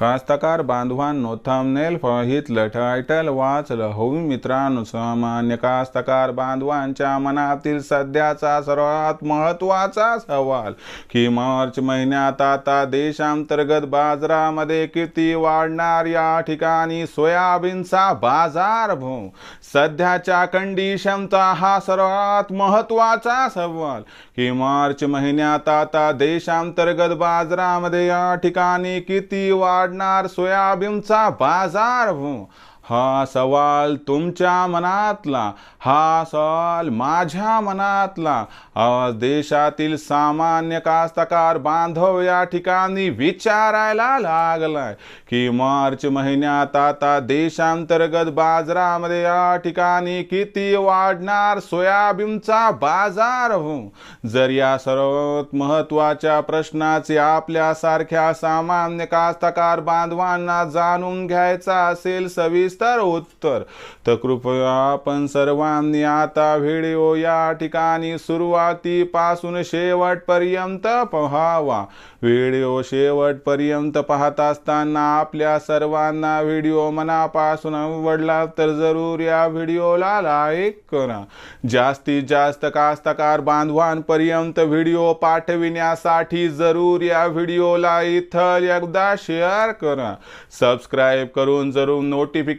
कास्तकार बांधवांनो thumbnail फहितलं title वाचलं. हो मित्रांनो सामान्य कास्तकार बांधवांच्या मनातील सध्याचा सर्वात महत्त्वाचा सवाल की मार्च महिन्यात आता देशांतर्गत बाजारामध्ये किती वाढणार? या ठिकाणी सोयाबीनचा बाजारभाव सध्याच्या कंडिशनचा हा सर्वात महत्त्वाचा सवाल की मार्च महिन्यात आता देशांतर्गत बाजारामध्ये या ठिकाणी किती वाढ वाढणार सोयाबीनचा बाजारभाव हा सवाल तुमच्या मनातला हा सवाल माझ्या मनातला. आज देशातील सामान्य कास्तकार बांधव या ठिकाणी विचारायला लागलाय की मार्च महिन्यात आता देशांतर्गत बाजारामध्ये या ठिकाणी किती वाढणार सोयाबीनचा बाजार हो? जर या सर्वात महत्त्वाच्या प्रश्नाचे आपल्यासारख्या सामान्य कास्तकार बांधवांना जाणून घ्यायचा असेल सविस्तर उत्तर. तर कृपया आपण सर्वांनी आता व्हिडिओ या ठिकाणी सुरुवातीपासून शेवटपर्यंत पहावा. व्हिडिओ शेवटपर्यंत पाहत असताना आपल्या सर्वांना व्हिडिओ मनापासून आवडला तर जरूर या व्हिडिओला लाईक करा. जास्तीत जास्त कास्तकार बांधवांपर्यंत व्हिडिओ पाठविण्यासाठी जरूर या व्हिडिओला इथं एकदा शेअर करा. सबस्क्राईब करून जरूर नोटिफिकेशन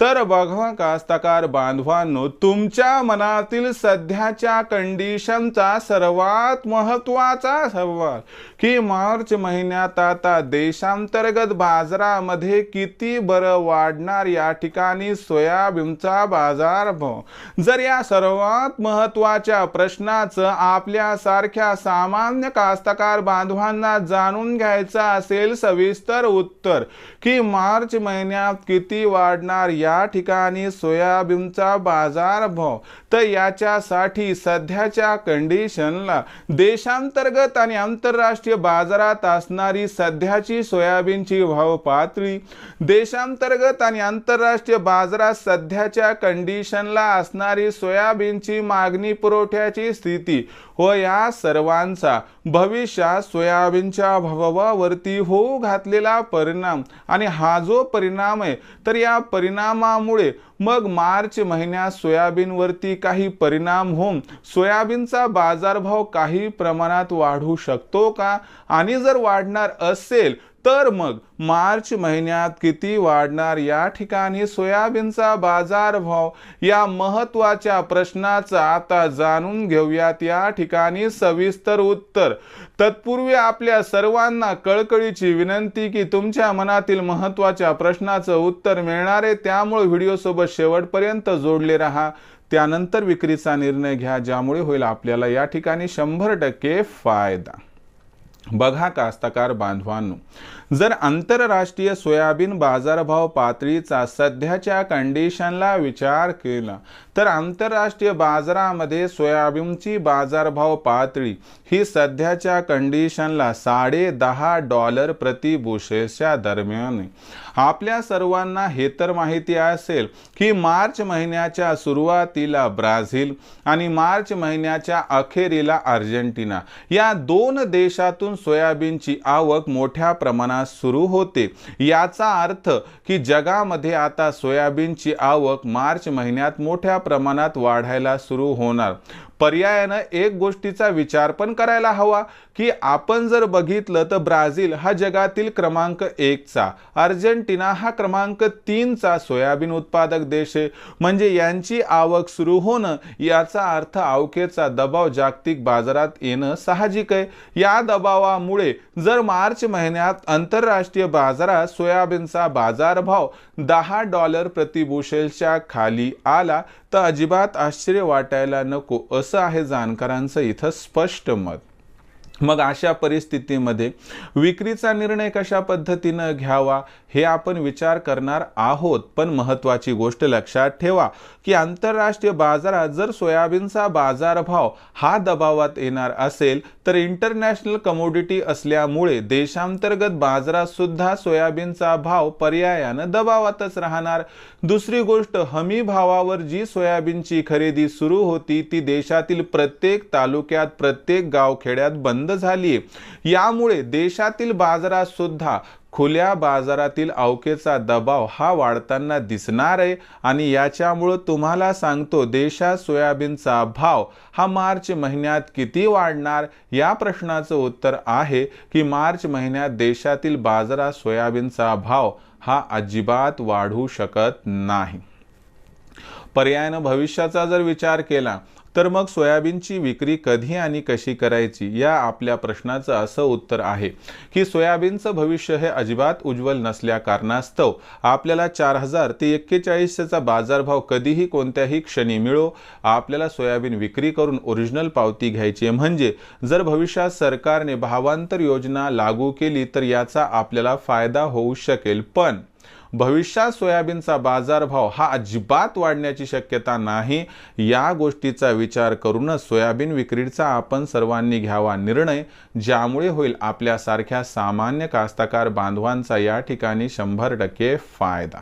तर बघा कास्तकार बांधवांनो तुमच्या मनातील सध्याच्या कंडिशनचा सर्वात महत्त्वाचा सवाल की मार्च महिन्यात आता देशांतर्गत बाजारामध्ये किती बरं वाढणार या ठिकाणी सोयाबीनचा बाजार भाव? जर या सर्वात महत्त्वाच्या प्रश्नाचं आपल्यासारख्या सामान्य कास्तकार बांधवांना जाणून घ्यायचं असेल सविस्तर उत्तर की मार्च महिन्यात किती वाढणार या ठिकाणी सोयाबीनचा बाजारभाव तर याच्यासाठी सध्याच्या कंडिशनला देशांतर्गत आणि आंतरराष्ट्रीय बाजारात असणारी सध्याची सोयाबीनची भाव पातळी देशांतर्गत आणि आंतरराष्ट्रीय बाजारात सध्याच्या कंडिशनला असणारी सोयाबीनची मागणी पुरवठ्याची स्थिती व या सर्वांचा भविष्यात सोयाबीनच्या भावावरती होऊ घातलेला परिणाम. आणि हा जो परिणाम आहे तर या परिणाम परिणामामुळे मग मार्च महिन्यात सोयाबीनवरती काही परिणाम होऊन सोयाबीनचा बाजारभाव काही प्रमाणात वाढू शकतो का? आणि जर वाढणार असेल तर मग मार्च महिन्यात किती वाढणार या ठिकाणी सोयाबीनचा बाजारभाव? या महत्त्वाच्या प्रश्नाचा आता जाणून घेऊयात या ठिकाणी सविस्तर उत्तर. तत्पूर्वी आपल्या सर्वांना कळकळीची विनंती की तुमच्या मनातील महत्त्वाच्या प्रश्नाचं उत्तर मिळणारे त्यामुळे व्हिडिओसोबत शेवटपर्यंत जोडले राहा. त्यानंतर विक्रीचा निर्णय घ्या ज्यामुळे होईल आपल्याला या ठिकाणी शंभर टक्के फायदा. बघा कास्तकार बांधवांनो जर आंतरराष्ट्रीय सोयाबीन बाजारभाव पातळीचा सध्याच्या कंडिशनला विचार केला तर आंतरराष्ट्रीय बाजारामध्ये सोयाबीनची बाजारभाव पातळी ही सध्याच्या कंडिशनला साडे दहा डॉलर प्रति बुशेसच्या दरम्यान आपल्या सर्वांना हे तर माहिती असेल की मार्च महिन्याच्या सुरुवातीला ब्राझील आणि मार्च महिन्याच्या अखेरीला अर्जेंटिना या दोन देशातून सोयाबीनची आवक मोठ्या प्रमाणात सुरू होते. याचा अर्थ की जगामध्ये आता सोयाबीनची आवक मार्च महिन्यात मोठ्या प्रमाणात वाढायला सुरू होणार. पर्यायानं एक गोष्टीचा विचार पण करायला हवा की आपण जर बघितलं तर ब्राझील हा जगातील क्रमांक एकचा अर्जेंटिना हा क्रमांक तीनचा सोयाबीन उत्पादक देश आहे. म्हणजे यांची आवक सुरू होणं याचा अर्थ अवकेचा दबाव जागतिक बाजारात येणं साहजिक आहे. या दबावामुळे जर मार्च महिन्यात आंतरराष्ट्रीय बाजारात सोयाबीनचा बाजारभाव दहा डॉलर प्रतिबुशेलच्या खाली आला तर अजिबात आश्चर्य वाटायला नको असं आहे जाणकारांचं इथं स्पष्ट मत? मग अशा परिस्थितीमध्ये विक्रीचा निर्णय कशा पद्धतीनं घ्यावा हे आपण विचार करणार आहोत. पण महत्त्वाची गोष्ट लक्षात ठेवा की आंतरराष्ट्रीय बाजारात जर सोयाबीनचा बाजारभाव हा दबावात येणार असेल तर इंटरनॅशनल कमोडिटी असल्यामुळे देशांतर्गत बाजारातसुद्धा सोयाबीनचा भाव पर्यायानं दबावातच राहणार. दुसरी गोष्ट हमी भावावर जी सोयाबीनची खरेदी सुरू होती ती देशातील प्रत्येक तालुक्यात प्रत्येक गावखेड्यात बंद झाली. यामुळे देशातील बाजारात सुद्धा खुल्या बाजारातील अवकेचा दबाव हा वाढताना दिसणार आहे आणि याच्यामुळं तुम्हाला सांगतो देशात सोयाबीनचा भाव हा मार्च महिन्यात किती वाढणार? या प्रश्नाचं उत्तर आहे की मार्च महिन्यात देशातील बाजारात सोयाबीनचा भाव हा अजिबात वाढू शकत नाही. पर्यायानं भविष्याचा जर विचार केला तर मग सोयाबीनची विक्री कधी आणि कशी करायची या आपल्या प्रश्नाचं असं उत्तर आहे. की सोयाबीनचं भविष्य हे अजिबात उज्ज्वल नसल्या कारणास्तव आपल्याला चार हजार ते एक्केचाळीसचा बाजारभाव कधीही कोणत्याही क्षणी मिळो आपल्याला सोयाबीन विक्री करून ओरिजिनल पावती घ्यायची म्हणजे जर भविष्यात सरकारने भावांतर योजना लागू केली तर याचा आपल्याला फायदा होऊ शकेल. पण भविष्यात सोयाबीनचा बाजारभाव हा अजिबात वाढण्याची शक्यता नाही. या गोष्टीचा विचार करूनच सोयाबीन विक्रीचा आपण सर्वांनी घ्यावा निर्णय ज्यामुळे होईल आपल्यासारख्या सामान्य कास्तकार बांधवांचा या ठिकाणी शंभर टक्के फायदा.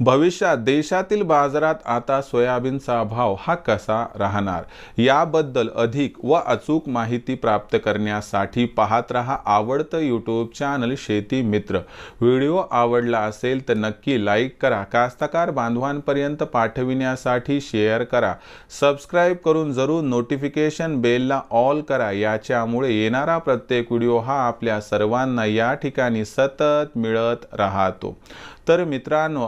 भविष्यात देशातील बाजारात आता सोयाबीनचा भाव हा कसा राहणार? याबद्दल अधिक व अचूक माहिती प्राप्त करण्यासाठी पाहत रहा आवडतं यूट्यूब चॅनल शेती मित्र. व्हिडिओ आवडला असेल तर नक्की लाईक करा. कास्तकार बांधवांपर्यंत पाठविण्यासाठी शेअर करा. सबस्क्राईब करून जरूर नोटिफिकेशन बेलला ऑल करा. याच्यामुळे येणारा प्रत्येक व्हिडिओ हा आपल्या सर्वांना या ठिकाणी सतत मिळत राहतो. तर मित्रांनो